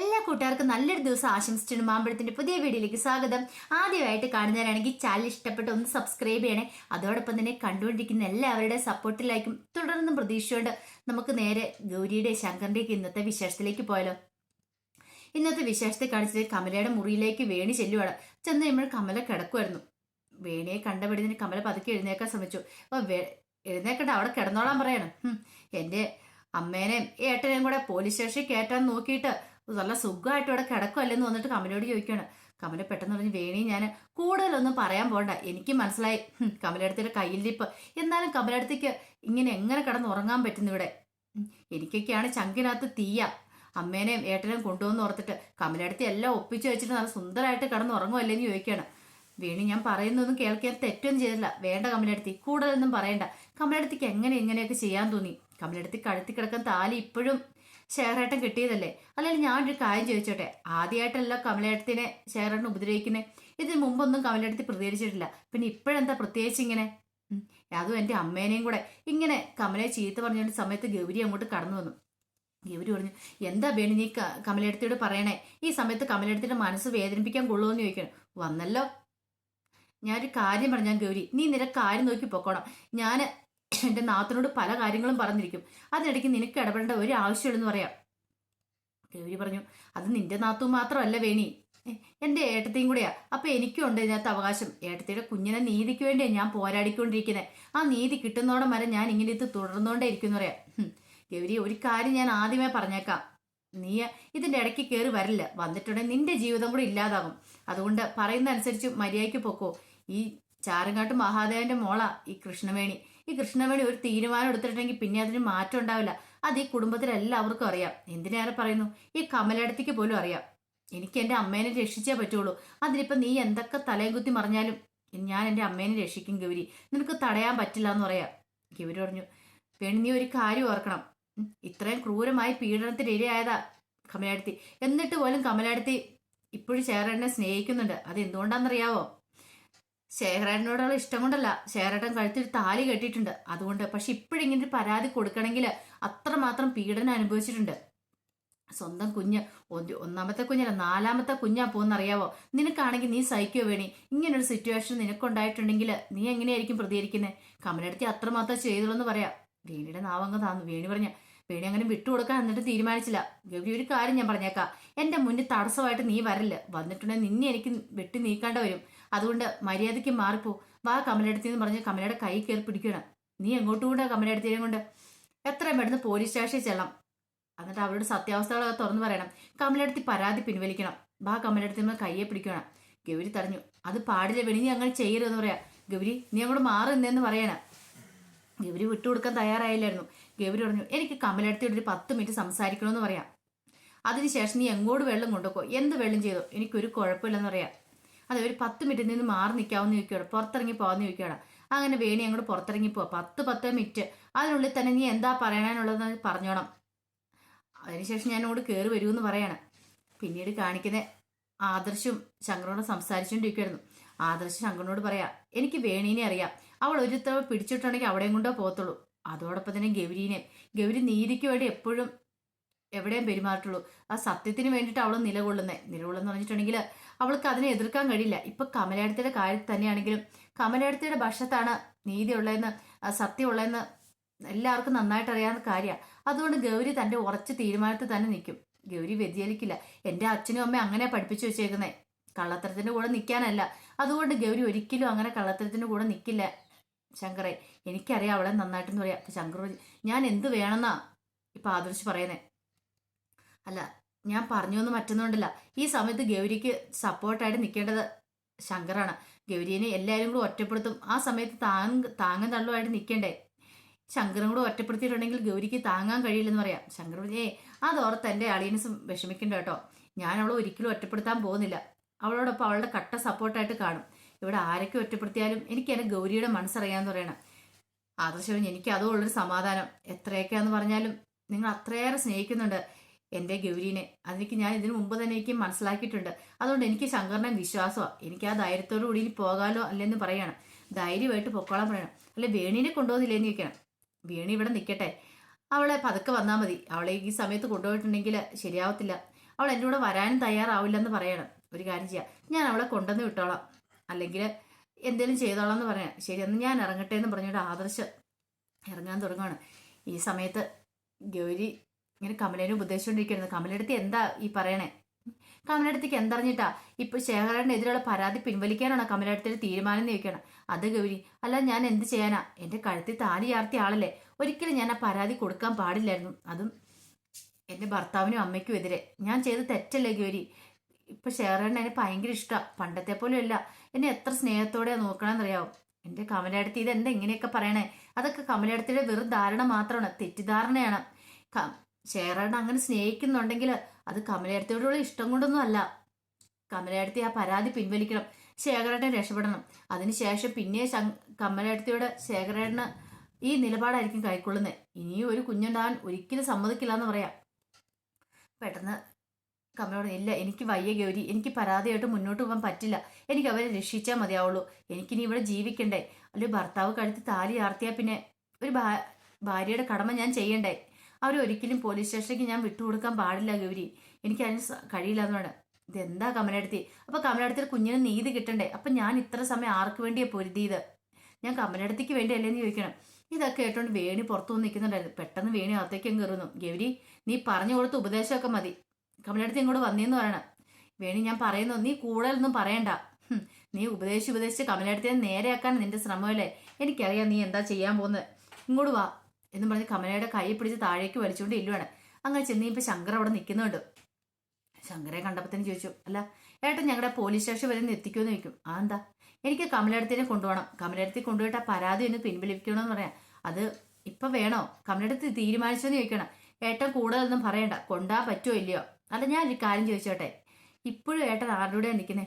എല്ലാ കൂട്ടുകാർക്കും നല്ലൊരു ദിവസം ആശംസിച്ചിട്ട് മാമ്പഴത്തിന്റെ പുതിയ വീഡിയോയിലേക്ക് സ്വാഗതം. ആദ്യമായിട്ട് കാണുന്നവരാണെങ്കിൽ ചാനൽ ഇഷ്ടപ്പെട്ട് ഒന്ന് സബ്സ്ക്രൈബ് ചെയ്യണേ. അതോടൊപ്പം തന്നെ കണ്ടുകൊണ്ടിരിക്കുന്ന എല്ലാവരുടെ സപ്പോർട്ടിലായിരിക്കും തുടർന്നും പ്രതീക്ഷയോണ്ട് നമുക്ക് നേരെ ഗൗരിയുടെ ശങ്കറിന്റെയൊക്കെ ഇന്നത്തെ വിശേഷത്തിലേക്ക് പോയാലോ. ഇന്നത്തെ വിശേഷത്തെ കാണിച്ചത് കമലയുടെ മുറിയിലേക്ക് വേണി ചെല്ലുവാണ്. ചെന്ന് കഴിയുമ്പോൾ കമല കിടക്കുമായിരുന്നു വേണിയെ കണ്ടപടിന് കമല പതുക്കെ എഴുന്നേക്കാൻ ശ്രമിച്ചു. അപ്പൊ എഴുന്നേക്കട്ടെ അവിടെ കിടന്നോളാൻ പറയണം. എന്റെ അമ്മേനെയും ഏട്ടനെയും കൂടെ പോലീസ് സ്റ്റേഷനിൽ കയറ്റാൻ നോക്കിയിട്ട് നല്ല സുഖമായിട്ട് ഇവിടെ കിടക്കുമല്ലെന്ന് വന്നിട്ട് കമലയോട് ചോദിക്കുകയാണ്. കമല പെട്ടെന്ന് പറഞ്ഞ് വേണി ഞാൻ കൂടുതലൊന്നും പറയാൻ പോണ്ട. എനിക്ക് മനസ്സിലായി. കമലടുത്തിന്റെ കയ്യിലിരിപ്പ്. എന്നാലും കമലടുത്തേക്ക് ഇങ്ങനെ എങ്ങനെ കിടന്ന് ഉറങ്ങാൻ പറ്റുന്നു ഇവിടെ? എനിക്കൊക്കെയാണ് ചങ്കിനകത്ത് തീയ. അമ്മേനെയും ഏട്ടനെയും കൊണ്ടുവന്ന് ഓർത്തിട്ട് കമലടുത്ത് എല്ലാം ഒപ്പിച്ച് വെച്ചിട്ട് നല്ല സുന്ദരമായിട്ട് കിടന്ന് ഉറങ്ങുമല്ലേന്ന് ചോദിക്കുകയാണ്. വേണി ഞാൻ പറയുന്നതൊന്നും കേൾക്കാൻ തെറ്റൊന്നും ചെയ്തില്ല. വേണ്ട കമലടുത്തി കൂടുതലൊന്നും പറയണ്ട. കമലടുത്തിക്ക് എങ്ങനെ ഇങ്ങനെയൊക്കെ ചെയ്യാൻ തോന്നി? കമലടുത്തി കഴുത്തി കിടക്കാൻ താലി ഇപ്പോഴും ഷെയറേട്ടൻ കിട്ടിയതല്ലേ? അല്ലെങ്കിൽ ഒരു കാര്യം ചോദിച്ചോട്ടെ? ആദ്യമായിട്ടല്ല കമലേട്ടത്തിനെ ശേഖരേട്ടൻ ഉപദ്രവിക്കുന്നത് ഇതിന് മുമ്പൊന്നും കമലേട്ടത്തിൽ പ്രതികരിച്ചിട്ടില്ല. പിന്നെ ഇപ്പോഴെന്താ പ്രത്യേകിച്ച് ഇങ്ങനെ? അതും എന്റെ അമ്മേനെയും കൂടെ. ഇങ്ങനെ കമലയെ ചീത്ത പറഞ്ഞുകൊണ്ട് സമയത്ത് ഗൗരി അങ്ങോട്ട് കടന്നു വന്നു. ഗൗരി പറഞ്ഞു എന്താ വേണി നീ ക- പറയണേ? ഈ സമയത്ത് കമലയടത്തിന്റെ മനസ്സ് വേദനിപ്പിക്കാൻ കൊള്ളുമെന്ന് ചോദിക്കണം. വന്നല്ലോ. ഞാനൊരു കാര്യം പറഞ്ഞാൽ ഗൗരി നീ നിന്റെ കാര്യം നോക്കി പൊക്കോണം. ഞാൻ എന്റെ നാത്തിനോട് പല കാര്യങ്ങളും പറഞ്ഞിരിക്കും. അതിനിടയ്ക്ക് നിനക്ക് ഇടപെടേണ്ട ഒരു ആവശ്യമുള്ളെന്ന് പറയാം. ഗൗരി പറഞ്ഞു അത് നിന്റെ നാത്തു മാത്രമല്ല വേണി. എന്റെ ഏട്ടത്തെയും കൂടെയാ. അപ്പൊ എനിക്കും ഉണ്ട് ഇതിനകത്ത് അവകാശം. ഏട്ടത്തിയുടെ കുഞ്ഞിനെ നീതിക്ക് വേണ്ടിയാണ് ഞാൻ പോരാടിക്കൊണ്ടിരിക്കുന്നത് ആ നീതി കിട്ടുന്നോടം വരെ ഞാൻ ഇങ്ങനെ ഇത് തുടർന്നോണ്ടേ ഇരിക്കുന്നു പറയാം. ഗൗരി ഒരു കാര്യം ഞാൻ ആദ്യമേ പറഞ്ഞേക്കാം. നീ ഇതിന്റെ ഇടയ്ക്ക് കയറി വരില്ല. വന്നിട്ടുണ്ടെങ്കിൽ നിന്റെ ജീവിതം കൂടെ ഇല്ലാതാകും. അതുകൊണ്ട് പറയുന്ന അനുസരിച്ച് മര്യാദയ്ക്ക് പൊക്കോ. ഈ ചാരങ്ങാട്ട് മഹാദേവന്റെ മോളാ ഈ കൃഷ്ണവേണി. ഈ കൃഷ്ണവേണി ഒരു തീരുമാനം എടുത്തിട്ടുണ്ടെങ്കിൽ പിന്നെ അതിന് മാറ്റം ഉണ്ടാവില്ല. അത് ഈ കുടുംബത്തിലെല്ലാവർക്കും അറിയാം. എന്തിനേറെ പറയുന്നു? ഈ കമലടത്തേക്ക് പോലും അറിയാം. എനിക്ക് എന്റെ അമ്മേനെ രക്ഷിച്ചേ പറ്റുള്ളൂ. അതിനിപ്പോ നീ എന്തൊക്കെ തലയും കുത്തി മറിഞ്ഞാലും ഞാൻ എന്റെ അമ്മേനെ രക്ഷിക്കും ഗൗരി. നിനക്ക് തടയാൻ പറ്റില്ല എന്ന് പറയാം. ഗൗരി പറഞ്ഞു വേണി നീ ഒരു കാര്യം ഓർക്കണം. ഇത്രയും ക്രൂരമായി പീഡനത്തിന് ഇരയായതാ കമലാടത്തി. എന്നിട്ട് പോലും കമലാടത്തി ഇപ്പോഴും ചേരനെ സ്നേഹിക്കുന്നുണ്ട്. അത് എന്തുകൊണ്ടാണെന്നറിയാവോ ശേഖരനോടുള്ള ഇഷ്ടം കൊണ്ടല്ല. ശേഖരേട്ടൻ കഴുത്തിൽ താലി കെട്ടിയിട്ടുണ്ട്. അതുകൊണ്ട് പക്ഷെ ഇപ്പോഴിങ്ങനെ ഒരു പരാതി കൊടുക്കണമെങ്കിൽ അത്രമാത്രം പീഡനം അനുഭവിച്ചിട്ടുണ്ട്. സ്വന്തം കുഞ്ഞ് ഒന്നാമത്തെ കുഞ്ഞല്ല നാലാമത്തെ കുഞ്ഞാ പോകുന്നറിയാവോ നിനക്കാണെങ്കിൽ നീ സഹിക്കോ വേണി. ഇങ്ങനൊരു സിറ്റുവേഷൻ നിനക്കുണ്ടായിട്ടുണ്ടെങ്കിൽ നീ എങ്ങനെയായിരിക്കും പ്രതികരിക്കുന്നത് കമലെടുത്തി അത്രമാത്രം ചെയ്തുള്ളൂ എന്ന് പറയാം. വേണിയുടെ നാവങ്ങ് താന്നു. വേണി പറഞ്ഞ വേണി അങ്ങനെ വിട്ടുകൊടുക്കാൻ എന്നിട്ട് തീരുമാനിച്ചില്ല. ഗൗരി ഒരു കാര്യം ഞാൻ പറഞ്ഞേക്കാം. എന്റെ മുന്നിൽ തടസ്സമായിട്ട് നീ വരല്ല. വന്നിട്ടുണ്ടെങ്കിൽ നിന്നെ എനിക്ക് വെട്ടി നീക്കേണ്ട വരും. അതുകൊണ്ട് മര്യാദയ്ക്ക് മാറിപ്പോ. വാ കമലെടുത്തി എന്ന് പറഞ്ഞ് കമലയുടെ കൈ കയറി പിടിക്കണം നീ എങ്ങോട്ടും കൂടെ കമലെടുത്തിനെ കൊണ്ട് എത്ര പെട്ടെന്ന് പോലീസ് സ്റ്റേഷനിൽ ചെല്ലാം എന്നിട്ട് അവരുടെ സത്യാവസ്ഥകളൊക്കെ തുറന്നു പറയണം. കമലെടുത്തി പരാതി പിൻവലിക്കണം. വാ കമലെടുത്തി നമ്മൾ കയ്യെ പിടിക്കണം ഗൗരി തടഞ്ഞു. അത് പാടില്ല വെണി നീ അങ്ങനെ ചെയ്യരുതെന്ന് പറയാം. ഗൗരി നീ അങ്ങോട്ട് മാറുന്നേന്ന് പറയണം. ഗൗരി വിട്ടുകൊടുക്കാൻ തയ്യാറായില്ലായിരുന്നു. ഗൗരി പറഞ്ഞു എനിക്ക് കമലെടുത്തിയോട് ഒരു പത്ത് മിനിറ്റ് സംസാരിക്കണമെന്ന് പറയാം. അതിനുശേഷം നീ എങ്ങോട്ട് വെള്ളം കൊണ്ടുപോ എന്ത് വെള്ളം ചെയ്തോ? എനിക്കൊരു കുഴപ്പമില്ലെന്ന് പറയാം. അതെ ഒരു പത്ത് മിനിറ്റിൽ നിന്ന് മാറി നിൽക്കാവുന്ന ചോദിക്കുകയാണ് പുറത്തിറങ്ങി പോകാമെന്ന് ചോദിക്കുകയാണ് അങ്ങനെ വേണി അങ്ങോട്ട് പുറത്തിറങ്ങി പോവാം. പത്ത് പത്ത് മിനിറ്റ്. അതിനുള്ളിൽ തന്നെ നീ എന്താ പറയാനുള്ളതെന്ന് പറഞ്ഞോണം. അതിനുശേഷം ഞാൻ അങ്ങോട്ട് കയറി എന്ന് പറയാണ്. പിന്നീട് കാണിക്കുന്ന ആദർശും ശങ്കറിനോട് സംസാരിച്ചുകൊണ്ടിരിക്കുമായിരുന്നു ആദർശ് ശങ്കറിനോട് പറയാം എനിക്ക് വേണീനെ അറിയാം. അവൾ ഒരു തവ പിടിച്ചിട്ടുണ്ടെങ്കിൽ അവിടെയും കൊണ്ടേ പോകത്തുള്ളൂ. അതോടൊപ്പം തന്നെ ഗൗരീനെ. ഗൗരി നീതിക്ക് വേണ്ടി എപ്പോഴും എവിടെയും പെരുമാറുള്ളൂ ആ സത്യത്തിന് വേണ്ടിയിട്ട് അവൾ നിലകൊള്ളുന്നേ. നിലകൊള്ളുന്ന പറഞ്ഞിട്ടുണ്ടെങ്കിൽ അവൾക്ക് അതിനെ എതിർക്കാൻ കഴിയില്ല. ഇപ്പൊ കമലാടത്തിയുടെ കാര്യത്തിൽ തന്നെയാണെങ്കിലും കമലാടത്തിയുടെ പക്ഷത്താണ് നീതിയുള്ളതെന്ന് സത്യമുള്ളതെന്ന് എല്ലാവർക്കും നന്നായിട്ട് അറിയാവുന്ന കാര്യമാണ് അതുകൊണ്ട് ഗൗരി തന്റെ ഉറച്ച തീരുമാനത്തിൽ തന്നെ നിൽക്കും. ഗൗരി വ്യതിചലിക്കില്ല. എന്റെ അച്ഛനും അമ്മയും അങ്ങനെ പഠിപ്പിച്ചു വെച്ചേക്കുന്നേ. കള്ളത്തരത്തിന്റെ കൂടെ നിൽക്കാനല്ല. അതുകൊണ്ട് ഗൗരി ഒരിക്കലും അങ്ങനെ കള്ളത്തരത്തിന്റെ കൂടെ നിൽക്കില്ല. ശങ്കറെ എനിക്കറിയാം അവളെ നന്നായിട്ടെന്ന് പറയാം. ശങ്കർ ഞാൻ എന്ത് വേണമെന്നാ ഇപ്പൊ ആദർശ് പറയുന്നേ. അല്ല ഞാൻ പറഞ്ഞു ഒന്നും മറ്റൊന്നുകൊണ്ടല്ല. ഈ സമയത്ത് ഗൗരിക്ക് സപ്പോർട്ടായിട്ട് നിൽക്കേണ്ടത് ശങ്കറാണ്. ഗൗരീനെ എല്ലാവരും കൂടെ ഒറ്റപ്പെടുത്തും. ആ സമയത്ത് താങ് താങ്ങും തള്ളുമായിട്ട് നിൽക്കണ്ടേ ശങ്കറും കൂടെ ഒറ്റപ്പെടുത്തിയിട്ടുണ്ടെങ്കിൽ ഗൗരിക്ക് താങ്ങാൻ കഴിയില്ലെന്ന് പറയാം. ശങ്കർ ഏ അതോർത്ത് എന്റെ അളിയൻസും വിഷമിക്കണ്ട കേട്ടോ. ഞാൻ അവളെ ഒരിക്കലും ഒറ്റപ്പെടുത്താൻ പോകുന്നില്ല. അവളോടൊപ്പം അവളുടെ കട്ട സപ്പോർട്ടായിട്ട് കാണും. ഇവിടെ ആരൊക്കെ ഒറ്റപ്പെടുത്തിയാലും എനിക്ക് എന്റെ ഗൗരിയുടെ മനസ്സറിയാമെന്ന് പറയണം. ആദർശവും എനിക്ക് അതോ അതുള്ളൊരു സമാധാനം. എത്രയൊക്കെയാന്ന് പറഞ്ഞാലും നിങ്ങൾ അത്രയേറെ സ്നേഹിക്കുന്നുണ്ട്. എന്റെ ഗൗരീനെ. അതെനിക്ക് ഞാൻ ഇതിനു മുമ്പ് തന്നെ എനിക്ക് മനസ്സിലാക്കിയിട്ടുണ്ട്. അതുകൊണ്ട് എനിക്ക് ശങ്കറിനെ വിശ്വാസമാണ് എനിക്ക് ആ ധൈര്യത്തോടു കൂടി പോകാലോ അല്ലെന്ന് പറയണം. ധൈര്യമായിട്ട് പൊക്കോളാൻ പറയണം. അല്ലെ വേണീനെ കൊണ്ടുപോകുന്നില്ലെന്ന് ചോദിക്കണം. വേണി ഇവിടെ നിൽക്കട്ടെ അവളെ പതുക്കെ വന്നാൽ മതി. അവളെ ഈ സമയത്ത് കൊണ്ടുപോയിട്ടുണ്ടെങ്കിൽ ശരിയാവത്തില്ല. അവൾ എന്റെ കൂടെ വരാനും തയ്യാറാവില്ലെന്ന് പറയണം. ഒരു കാര്യം ചെയ്യാം. ഞാൻ അവളെ കൊണ്ടുവന്ന് വിട്ടോളാം. അല്ലെങ്കിൽ എന്തെങ്കിലും ചെയ്തോളാം എന്ന് പറയാം. ശരി എന്ന് ഞാൻ ഇറങ്ങട്ടെ എന്ന് പറഞ്ഞിട്ട് ആദർശം ഇറങ്ങാൻ തുടങ്ങുകയാണ് ഈ സമയത്ത് ഗൗരി ഇങ്ങനെ കമലേനെ ഉപദേശിച്ചുകൊണ്ടിരിക്കുന്നത് കമലെടുത്ത് എന്താ ഈ പറയണേ? കമലടുത്തേക്ക് എന്തറിഞ്ഞിട്ടാ? ഇപ്പൊ ശേഖരനെതിരെയുള്ള പരാതി പിൻവലിക്കാനാണോ കമലെടുത്തൊരു തീരുമാനം നീക്കണം അത് ഗൗരി അല്ല ഞാൻ എന്ത് ചെയ്യാനാ? എന്റെ കഴുത്തിൽ താലി ചാർത്തിയ ആളല്ലേ. ഒരിക്കലും ഞാൻ ആ പരാതി കൊടുക്കാൻ പാടില്ലായിരുന്നു. അതും എന്റെ ഭർത്താവിനും അമ്മയ്ക്കും എതിരെ. ഞാൻ ചെയ്ത് തെറ്റല്ലേ ഗൗരി? ഇപ്പൊ ഷെയറിന് എന്നെ ഭയങ്കര ഇഷ്ടമാണ് പണ്ടത്തെ പോലും അല്ല എന്നെ എത്ര സ്നേഹത്തോടെ നോക്കണമെന്നറിയാവും എന്റെ കമലടുത്ത് എന്താ ഇങ്ങനെയൊക്കെ പറയണേ? അതൊക്കെ കമലടുത്തിയുടെ വെറും ധാരണ മാത്രമാണ്. തെറ്റിദ്ധാരണയാണ്. ഷെയറിനെ അങ്ങനെ സ്നേഹിക്കുന്നുണ്ടെങ്കിൽ അത് കമലടുത്തിയോടുള്ള ഇഷ്ടം കൊണ്ടൊന്നും അല്ല. കമലടുത്തി ആ പരാതി പിൻവലിക്കണം. ശേഖരേട്ടൻ രക്ഷപ്പെടണം. അതിനുശേഷം പിന്നെ കമലടുത്തിയോട് ശേഖരേട്ടന് ഈ നിലപാടായിരിക്കും കൈക്കൊള്ളുന്നത് ഇനിയും ഒരു കുഞ്ഞുണ്ടാകാൻ ഒരിക്കലും സമ്മതിക്കില്ല എന്ന് പറയാം. പെട്ടെന്ന് കമലോട് ഇല്ല എനിക്ക് വയ്യ ഗൗരി. എനിക്ക് പരാതിയായിട്ട് മുന്നോട്ട് പോകാൻ പറ്റില്ല. എനിക്ക് അവരെ രക്ഷിച്ചാൽ മതിയാവുള്ളൂ. എനിക്കിനി ഇവിടെ ജീവിക്കണ്ടേ? അല്ലെങ്കിൽ ഭർത്താവ് കഴുത്ത് താലി ആർത്തിയാൽ പിന്നെ ഒരു ഭാര്യയുടെ കടമ ഞാൻ ചെയ്യണ്ടേ? അവരെ ഒരിക്കലും പോലീസ് സ്റ്റേഷനിലേക്ക് ഞാൻ വിട്ടുകൊടുക്കാൻ പാടില്ല ഗൗരി. എനിക്ക് അതിന് കഴിയില്ല എന്നാണ് ഇതെന്താ കമലെടുത്തി? അപ്പൊ കമലെടുത്തിൽ കുഞ്ഞിന് നീതി കിട്ടണ്ടേ? അപ്പൊ ഞാൻ ഇത്ര സമയം ആർക്ക് വേണ്ടിയാ പൊരുതിയത്? ഞാൻ കമലടുത്തിക്ക് വേണ്ടി അല്ലേന്ന് ചോദിക്കണം. ഇതൊക്കെ കേട്ടോണ്ട് വേണി പുറത്തു വന്ന് നിൽക്കുന്നുണ്ടായിരുന്നു. പെട്ടെന്ന് വേണി അകത്തേക്കും കയറുന്നു ഗൗരി നീ പറഞ്ഞു കൊടുത്ത ഉപദേശമൊക്കെ മതി. കമലടുത്തി ഇങ്ങോട്ട് വന്നേന്ന് പറയണം. വേണി ഞാൻ പറയുന്നു നീ കൂടുതലൊന്നും പറയണ്ട. നീ ഉപദേശിച്ച് ഉപദേശിച്ച് കമലടുത്തെ നേരെയാക്കാൻ നിന്റെ ശ്രമമല്ലേ? എനിക്കറിയാം നീ എന്താ ചെയ്യാൻ പോകുന്നത്. ഇങ്ങോട്ട് വാ. എന്ന് പറഞ്ഞ് കമലയുടെ കൈ പിടിച്ച് താഴേക്ക് വലിച്ചുകൊണ്ട് ഇല്ലുവാണ്. അങ്ങനെ ചെന്ന് ഇപ്പൊ ശങ്കർ അവിടെ നിൽക്കുന്നുണ്ട്. ശങ്കരെ കണ്ടപ്പത്തിന് ചോദിച്ചു അല്ല ഏട്ടൻ ഞങ്ങളുടെ പോലീസ് സ്റ്റേഷൻ വരെ എത്തിക്കുമെന്ന് ചോദിക്കും. ആ എന്താ? എനിക്ക് കമലടത്തിനെ കൊണ്ടുപോകണം. കമലടത്തി കൊണ്ടുപോയിട്ട് ആ പരാതി ഒന്ന് പിൻവലിക്കണമെന്ന് പറയാം. അത് ഇപ്പൊ വേണോ? കമലടത്ത് തീരുമാനിച്ചെന്ന് ചോദിക്കണം. ഏട്ടൻ കൂടുതലൊന്നും പറയണ്ട. കൊണ്ടാ പറ്റുമോ ഇല്ലയോ? അല്ല ഞാൻ ഒരു കാര്യം ചോദിച്ചോട്ടെ. ഇപ്പോഴും ഏട്ടൻ ആരുടെ നിൽക്കുന്നേ?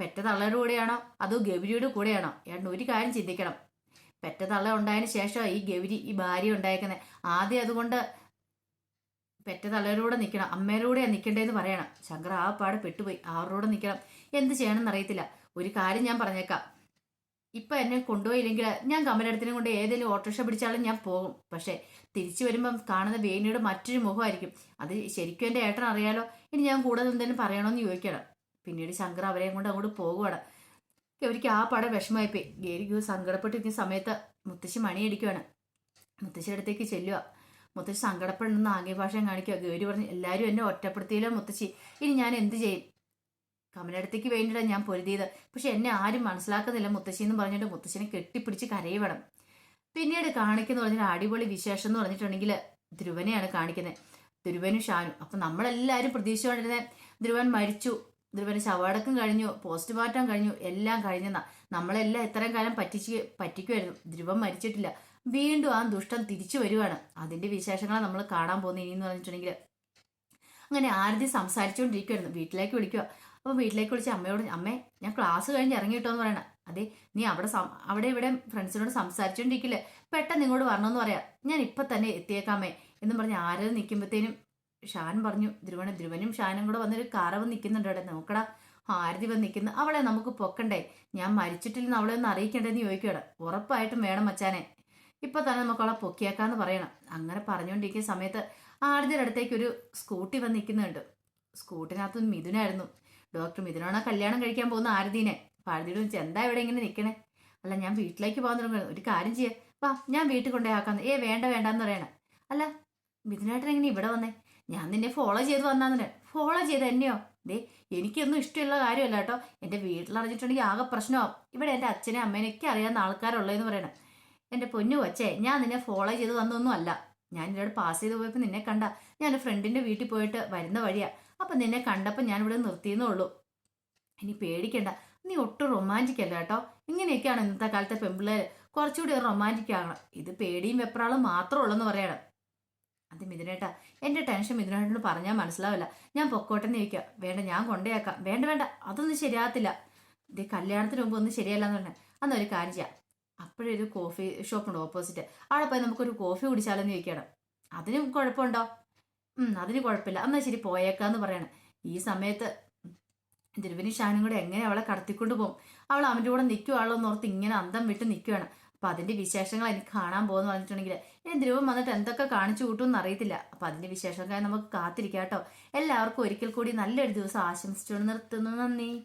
പെറ്റ തള്ളയുടെ കൂടെയാണോ? അതോ ഗൗരിയുടെ കൂടെയാണോ? ഏട്ടൻ ഒരു കാര്യം ചിന്തിക്കണം. പെറ്റ തള്ള ഉണ്ടായതിന് ശേഷം ഈ ഗൗരി ഈ ഭാര്യ ഉണ്ടായേക്കുന്നത് ആദ്യം അതുകൊണ്ട് പെറ്റ തള്ളയിലൂടെ നിൽക്കണം അമ്മയിലൂടെയാണ് നിൽക്കേണ്ടതെന്ന് പറയണം. ശങ്കർ ആ പാടെ പെട്ടുപോയി കൂടെ നിൽക്കണം എന്ത് ചെയ്യണമെന്ന് അറിയത്തില്ല ഒരു കാര്യം ഞാൻ പറഞ്ഞേക്കാം. ഇപ്പൊ എന്നെ കൊണ്ടുപോയില്ലെങ്കിൽ ഞാൻ കമലടത്തിനെ കൊണ്ട് ഏതെങ്കിലും ഓട്ടോറിക്ഷ പിടിച്ചാലും ഞാൻ പോകും. പക്ഷെ തിരിച്ചു വരുമ്പം കാണുന്ന വേണിയുടെ മറ്റൊരു മുഖമായിരിക്കും. അത് ശരിക്കും എന്റെ ഏട്ടൻ അറിയാലോ ഇനി ഞാൻ കൂടുതൽ എന്തെങ്കിലും പറയണമെന്ന് ചോദിക്കണം. പിന്നീട് ശങ്കർ അവരെയും കൊണ്ട് അങ്ങോട്ട് പോകുവാണ്. അവർക്ക് ആ പടം വിഷമമായിപ്പോയി. ഗേരിക്ക് സങ്കടപ്പെട്ടിരിക്കുന്ന സമയത്ത് മുത്തശ്ശി മണിയടിക്കുവാണ്. മുത്തശ്ശിയുടെ അടുത്തേക്ക് ചെല്ലുക. മുത്തശ്ശി സങ്കടപ്പെടുന്ന ആംഗ്യഭാഷയും കാണിക്കുക. ഗൗരി പറഞ്ഞ് എല്ലാവരും എന്നെ ഒറ്റപ്പെടുത്തിയില്ല മുത്തശ്ശി. ഇനി ഞാൻ എന്ത് ചെയ്യും? കമലടുത്തേക്ക് വേണ്ടിയിട്ടാണ് ഞാൻ പൊരുതിയത്. പക്ഷെ എന്നെ ആരും മനസ്സിലാക്കുന്നില്ല മുത്തശ്ശി എന്ന് പറഞ്ഞിട്ട് മുത്തശ്ശിനെ കെട്ടിപ്പിടിച്ച് കരയുവേണം. പിന്നീട് കാണിക്കുന്ന പറഞ്ഞാൽ അടിപൊളി വിശേഷം എന്ന് പറഞ്ഞിട്ടുണ്ടെങ്കിൽ ധ്രുവനെയാണ് കാണിക്കുന്നത് ധ്രുവനും ഷാനും. അപ്പൊ നമ്മളെല്ലാവരും പ്രതീക്ഷിച്ചുകൊണ്ടിരുന്നത് ധ്രുവൻ മരിച്ചു. ധ്രുവന് ശവടക്കം കഴിഞ്ഞു പോസ്റ്റ്മോർട്ടം കഴിഞ്ഞു എല്ലാം കഴിഞ്ഞെന്നാ. നമ്മളെല്ലാം ഇത്രയും കാലം പറ്റിച്ച് പറ്റിക്കുമായിരുന്നു ധ്രുവം മരിച്ചിട്ടില്ല. വീണ്ടും ആ ദുഷ്ടം തിരിച്ചു വരുവാണ്. അതിന്റെ വിശേഷങ്ങളാണ് നമ്മൾ കാണാൻ പോകുന്നത് ഇനി എന്ന് പറഞ്ഞിട്ടുണ്ടെങ്കിൽ അങ്ങനെ ആരതി സംസാരിച്ചുകൊണ്ടിരിക്കുവായിരുന്നു വീട്ടിലേക്ക് വിളിക്കുക അപ്പോൾ വീട്ടിലേക്ക് വിളിച്ച് അമ്മയോട് അമ്മേ ഞാൻ ക്ലാസ് കഴിഞ്ഞ് ഇറങ്ങിയിട്ടോ എന്ന് പറയണം. അതെ നീ അവിടെ അവിടെ ഇവിടെ ഫ്രണ്ട്സിനോട് സംസാരിച്ചുകൊണ്ടിരിക്കില്ലേ പെട്ടെന്ന് ഇങ്ങോട്ട് വരണമെന്ന് പറയാം. ഞാൻ ഇപ്പൊ തന്നെ എത്തിയേക്കാമേ എന്ന് പറഞ്ഞ് ആരത് നിൽക്കുമ്പോഴത്തേനും ഷാൻ പറഞ്ഞു ധ്രുവന് ധ്രുവനും ഷാനും കൂടെ വന്നൊരു കാറവ് നിൽക്കുന്നുണ്ട് അവിടെ. നോക്കടാ ആരതി വന്ന് നിൽക്കുന്നു. അവളെ നമുക്ക് പൊക്കണ്ടേ? ഞാൻ മരിച്ചിട്ടില്ലെന്ന് അവളെ ഒന്ന് അറിയിക്കണ്ടെന്ന് ചോദിക്കട ഉറപ്പായിട്ടും വേണം മച്ചാനെ ഇപ്പൊ തന്നെ നമുക്ക് അവളെ പൊക്കിയേക്കാന്ന് പറയണം. അങ്ങനെ പറഞ്ഞുകൊണ്ടിരിക്കുന്ന സമയത്ത് ആരതിയുടെ അടുത്തേക്ക് ഒരു സ്കൂട്ടി വന്ന് നിൽക്കുന്നുണ്ട്. സ്കൂട്ടിനകത്ത് മിഥുനായിരുന്നു. ഡോക്ടർ മിഥുനാണോ കല്യാണം കഴിക്കാൻ പോകുന്ന ആരതീനെ? ആരതിയുടെ വെച്ച് എന്താ ഇവിടെ ഇങ്ങനെ നിൽക്കണേ? അല്ല ഞാൻ വീട്ടിലേക്ക് പോകാൻ തുടങ്ങുന്നത് ഒരു കാര്യം ചെയ്യേ. വാ ഞാൻ വീട്ടിൽ കൊണ്ടുപോയാക്കാന്ന് ഏ വേണ്ട വേണ്ടെന്ന് പറയണം. അല്ല മിഥുനായിട്ടൻ എങ്ങനെ ഇവിടെ വന്നേ? ഞാൻ നിന്നെ ഫോളോ ചെയ്ത് വന്നാന്ന് ഫോളോ ചെയ്ത് എന്നെയോ? ദേ എനിക്കൊന്നും ഇഷ്ടമുള്ള കാര്യമല്ല കേട്ടോ. എന്റെ വീട്ടിലറിഞ്ഞിട്ടുണ്ടെങ്കിൽ ആകെ പ്രശ്നമാവും ഇവിടെ എന്റെ അച്ഛനെ അമ്മേനൊക്കെ അറിയാവുന്ന ആൾക്കാരുള്ളതെന്ന് പറയണം. എന്റെ പൊന്നു കൊച്ചേ ഞാൻ നിന്നെ ഫോളോ ചെയ്ത് വന്നൊന്നും അല്ല. ഞാൻ ഇവിടെ പാസ് ചെയ്ത് പോയപ്പോൾ നിന്നെ കണ്ട. ഞാൻ ഫ്രണ്ടിന്റെ വീട്ടിൽ പോയിട്ട് വരുന്ന വഴിയാ. അപ്പം നിന്നെ കണ്ടപ്പോൾ ഞാൻ ഇവിടെ നിർത്തിയെന്നേ ഉള്ളൂ. ഇനി പേടിക്കണ്ട. നീ ഒട്ടും റൊമാന്റിക് അല്ല കേട്ടോ. ഇങ്ങനെയൊക്കെയാണ് ഇന്നത്തെ കാലത്തെ പെമ്പിള്ളേർ കുറച്ചുകൂടി റൊമാന്റിക് ആകണം. ഇത് പേടിയും വെപ്രാളും മാത്രമേ ഉള്ളെന്ന് പറയണം. അത് മിഥുനേട്ടാ എന്റെ ടെൻഷൻ മിഥുനേട്ടനോട് പറഞ്ഞാൽ മനസ്സിലാവില്ല. ഞാൻ പൊക്കോട്ടെന്ന് ചോദിക്കാം വേണ്ട ഞാൻ കൊണ്ടേയാക്കാം. വേണ്ട വേണ്ട അതൊന്നും ശരിയാകത്തില്ല. ഇത് കല്യാണത്തിന് മുമ്പ് ഒന്നും ശരിയല്ല എന്ന് പറഞ്ഞാൽ അന്നൊരു കാര്യം ചെയ്യാം. അപ്പോഴൊരു കോഫി ഷോപ്പുണ്ട് ഓപ്പോസിറ്റ്. അവിടെ പോയി നമുക്കൊരു കോഫി കുടിച്ചാലെന്ന് ചോദിക്കണം. അതിന് കുഴപ്പമുണ്ടോ? അതിന് കുഴപ്പമില്ല. എന്നാൽ ശരി പോയേക്കാന്ന് പറയണം. ഈ സമയത്ത് തിരുവനി ഷാനും കൂടെ എങ്ങനെ അവളെ കടത്തിക്കൊണ്ട് പോകും? അവൾ അവന്റെ കൂടെ നിൽക്കുവാളോ എന്നോർത്ത് ഇങ്ങനെ അന്തം വിട്ട് നിൽക്കുകയാണ് അപ്പൊ അതിന്റെ വിശേഷങ്ങൾ എനിക്ക് കാണാൻ പോകുന്നു പറഞ്ഞിട്ടുണ്ടെങ്കിൽ ഇനി ധ്രുവം വന്നിട്ട് എന്തൊക്കെ കാണിച്ചു കൂട്ടുമെന്ന് അറിയത്തില്ല. അപ്പൊ അതിന്റെ വിശേഷങ്ങൾക്കായി നമുക്ക് കാത്തിരിക്കാം കേട്ടോ. എല്ലാവർക്കും ഒരിക്കൽ കൂടി നല്ലൊരു ദിവസം ആശംസിച്ചുകൊണ്ട് നിർത്തുന്നു. നന്ദി.